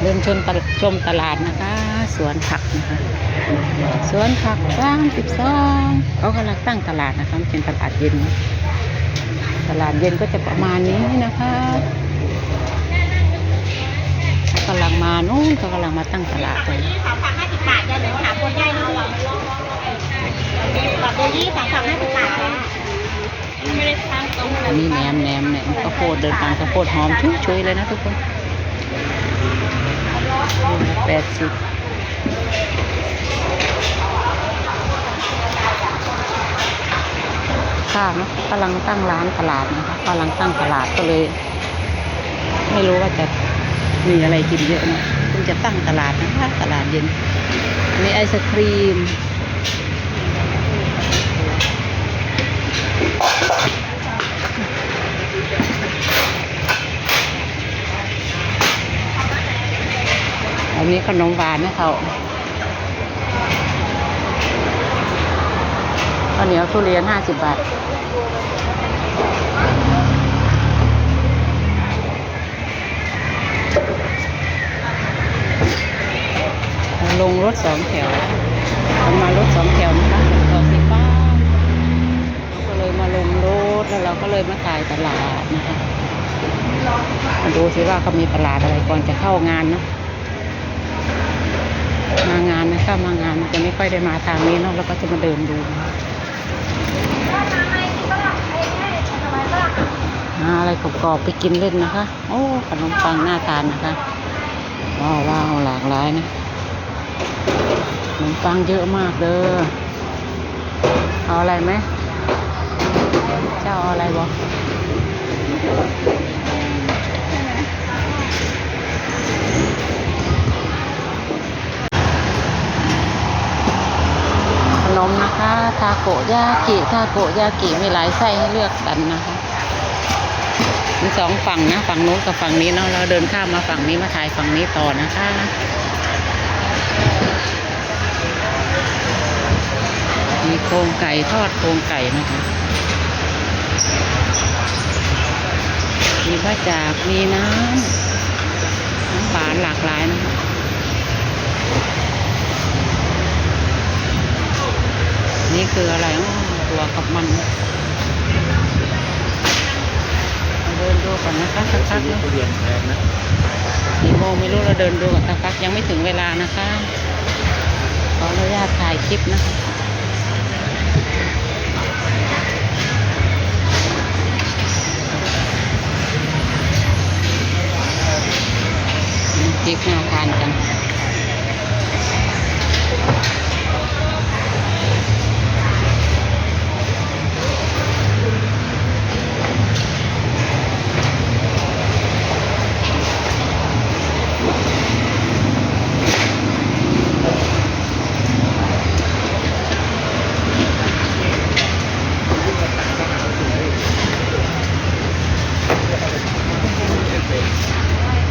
เดินชมตลชมตลาดนะคะ สวนผักนะคะ สวนผักสร้างสิบสองเขากำลังตั้งตลาดนะคะเป็นตลาดเย็น ตลาดเย็นก็จะประมาณนี้นะคะกำลังมานู้นเขากำลังมาตั้งตลาดเลยสองผักห้าสิบบาทจะเหลือถาคนได้เนาะปรับตัวยี่สองผักห้าสิบ อันนี้แหนมแหนมแหนมข้าวโพดเดินทางข้าวโพดหอมชุยชุยๆเลยนะทุกคนแปดสิบข้าวนะกำลังตั้งร้านตลาดนะคะกำลังตั้งตลาดก็เลย ไม่รู้ว่าจะมีอะไรกินเยอะนะเพิ่งจะตั้งตลาดนะคะตลาดเย็นมีไอศครีม นี้ขนมหวานนะเขาข้าวเหนียวทุเรียนห้าสิบบาทลงรถสองแถวมารถสองแถวนะคะต่อสีฟ้าเราก็เลยมาลงรถแล้วเราก็เลยมาถ่ายตลาดนะคะมาดูสิว่าเขามีตลาดอะไรก่อนจะเข้างานนะ มางานนะคะมางานจะไม่ค่อยได้มาทางนี้เนาะแล้วก็จะมาเดินดูอะไรกรอบๆไปกินเล่นนะคะ โอ้ขนมปังน่าทานนะคะว้าวว้าวหลากหลายนะขนมปังเยอะมากเด้อเอาอะไรไหมเจ้าเอาอะไรบอก ทาโกยากิทาโกยากิมีหลายไส้ให้เลือกกันนะคะมีสองฝั่งนะฝั่งนู้นกับฝั่งนี้เนาะเราเดินข้ามมาฝั่งนี้มาถ่ายฝั่งนี้ต่อนะคะมีโครงไก่ทอดโครงไก่นะคะ มีบะจากมีน้ำ น้ำหวานหลากหลายนะคะ นี่คืออะไรอ๋อตัวกับมันเดินดูก่อนนะคะสักพักนะทุเรียนแพงนะกี่โมงไม่รู้เราเดินดูก่อนสักพักยังไม่ถึงเวลานะคะ ขออนุญาตถ่ายคลิปนะคะพริกน่าทานจัง